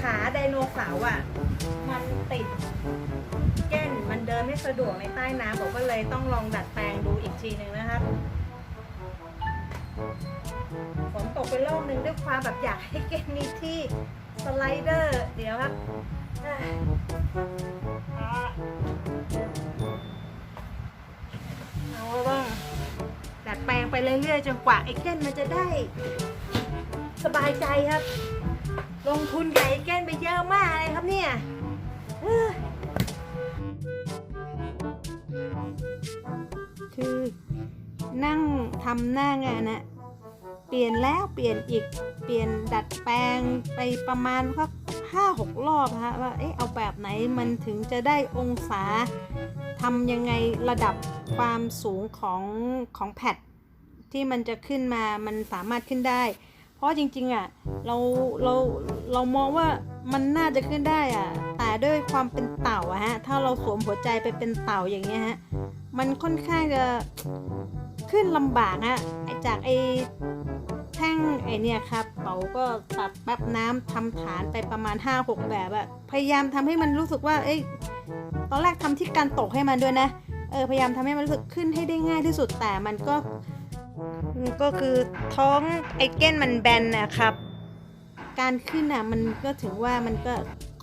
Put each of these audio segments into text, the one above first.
ขาไดโนเสาร์อะ มันติดแก้นมันเดินไม่สะดวกในใต้น้ำผมก็เลยต้องลองดัดแปลงดูอีกทีหนึ่งนะครับฝนตกไปรอบนึงด้วยความแบบอยากให้เกมมีที่สไลเดอร์ เดี๋ยวครับเอาบ้างดัดแปลงไปเรื่อยๆจนกว่าไอ้เก้นมันจะได้ สบายใจครับ ลงทุนไอ้เก้นไปเยอะมากเลยครับเนี่ยคือนั่งทำหน้างานนะเปลี่ยนแล้วเปลี่ยนอีกเปลี่ยนดัดแปลงไปประมาณสักห้าหกรอบฮะว่าเอ๊ะเอาแบบไหนมันถึงจะได้องศาทำยังไงระดับความสูงของของแพดที่มันจะขึ้นมามันสามารถขึ้นได้ เพราะจริงๆอะเราเราเรามองว่ามันน่าจะขึ้นได้อะแต่ด้วยความเป็นเต่าอะฮะถ้าเราสวมหัวใจไปเป็นเต่าอย่างเงี้ยฮะมันค่อนข้างจะขึ้นลำบากฮะจากไอแท่งไอเนี่ยครับเป๋าก็ตัดแป๊บน้ำทำฐานไปประมาณ 5-6 แบบอะพยายามทำให้มันรู้สึกว่าเอ้ยตอนแรกทำที่การตกให้มันด้วยนะเออพยายามทำให้มันรู้สึกขึ้นให้ได้ง่ายที่สุดแต่มันก็ ก็คือท้องไอเก้นมันแบนนะครับ การขึ้นอะมันก็ถึงว่ามันก็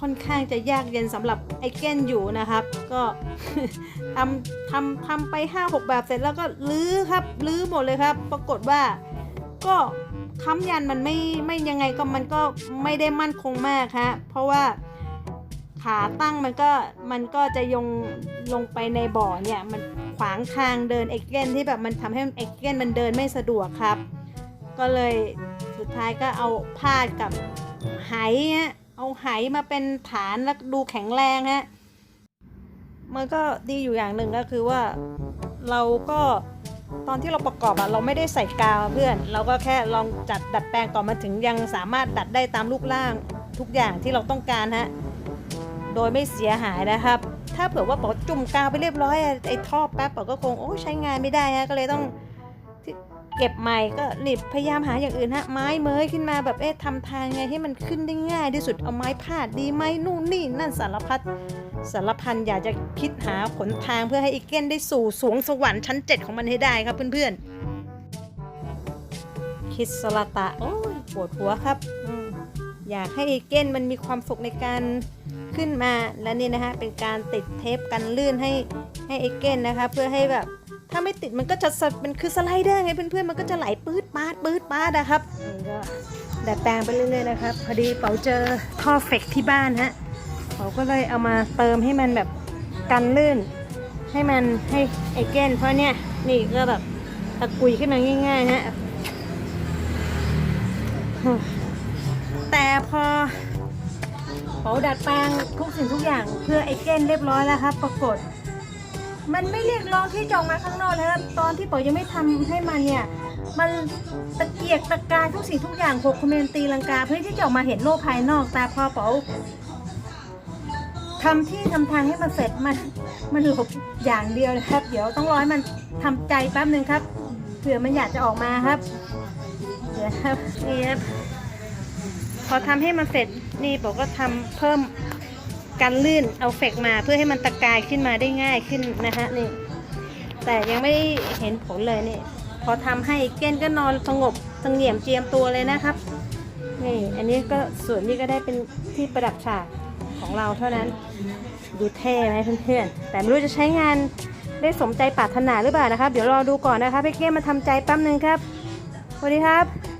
ค่อนข้างจะยากเย็นสำหรับไอเก้นอยู่นะครับ ก็ทำทำทำไป 5-6 แบบเสร็จแล้วก็ลื้อครับลื้อหมดเลยครับ ปรากฏว่าก็ค้ำยันมันไม่ไม่ยังไงก็มันก็ไม่ได้มั่นคงมากฮะเพราะว่าขาตั้งมันก็มันก็จะยงลงไปในบ่อเนี่ยมัน ขวางทางเดินเอ็กเกนที่แบบมันทำให้เอ็กเกนมันเดินไม่สะดวกครับ ก็เลยสุดท้ายก็เอาพาดกับไหฮะเอาไหมาเป็นฐานแล้วดูแข็งแรงฮะมันก็ดีอยู่อย่างหนึ่งก็คือว่าเราก็ตอนที่เราประกอบอะเราไม่ได้ใส่กาวเพื่อน เราก็แค่ลองจัดดัดแปลงต่อมาถึงยังสามารถดัดได้ตามรูปร่างทุกอย่างที่เราต้องการฮะโดยไม่เสียหายนะครับ ถ้าเผื่อว่าบอจุ่มกาวไปเรียบร้อยอะไอ้ท่อแป๊บบอก็คงโอ้ใช้งานไม่ได้ฮะก็เลยต้องเก็บใหม่ก็รีบพยายามหาอย่างอื่นฮะไม้เมยขึ้นมาแบบเอ๊ะทำทางไงให้มันขึ้นได้ง่ายที่สุดเอาไม้พาดดีไหมนู่นนี่นั่นสารพัดสารพันอยากจะคิดหาขนทางเพื่อให้อีเก้นได้สู่สวงสวรรค์ชั้นเจ็ดของมันให้ได้ครับเพื่อนๆคิดสลาตะโอ้ยปวดหัวครับ อยากให้อีเก้นมันมีความสุขในการขึ้นมาและนี่นะฮะเป็นการติดเทปกันลื่นให้ให้ไอเก้นนะคะ เพื่อให้แบบถ้าไม่ติดมันก็จะสะมันคือสไลเดอร์ไงเพื่อนๆมันก็จะไหลปื๊ดปาดปื๊ดปาดนะครับนี่ก็ดัดแปลงไปเรื่อยๆนะครับ พอดีเป๋าเจอท่อเฟกที่บ้านฮะเป๋าก็เลยเอามาเติมให้มันแบบกันลื่น ให้มันให้ไอเก้นเพราะเนี่ยนี่ก็แบบตะกุยขึ้นมาง่ายๆฮะ แต่พอเขาดัดแปลงทุกสิ่งทุกอย่างเพื่อไอเก้นเรียบร้อยแล้วครับ ปรากฏ มันไม่เรียกร้องที่จออกมาข้างนอกแล้วครับตอนที่ป๋อยังไม่ทำให้มันเนี่ย มันตะเกียกตะกายทุกสิ่งทุกอย่างหกคอมเมนตีลังกา เพื่อที่จะออกมาเห็นโลกภายนอกแต่พอป๋อทำที่ทำทางให้มันเสร็จมันมันหลือย่างเดียวนะครับ เดี๋ยวต้องรอให้มันทำใจแป๊บนึงครับเผื่อมันอยากจะออกมาครับเดี๋ยวครับนี่ครับ อทำให้มันเสร็จนี่บอกก็ทำเพิ่มการลื่นเอาเฟกมาเพื่อให้มันตะกายขึ้นมาได้ง่ายขึ้นนะฮะนี่ แต่ยังไม่เห็นผลเลยนี่ พอทำให้เก้นก็นอนสงบสงเงียมเจียมตัวเลยนะครับนี่อันนี้ก็ส่วนนี้ก็ได้เป็นที่ประดับฉากของเราเท่านั้น ดูเท่ไหมเพื่อนๆ แต่ไม่รู้จะใช้งานได้สมใจปรารถนาหรือเปล่านะครับ เดี๋ยวรอดูก่อนนะครับพี่เก้มาทำใจแป๊บนึงครับสวัสดีครับ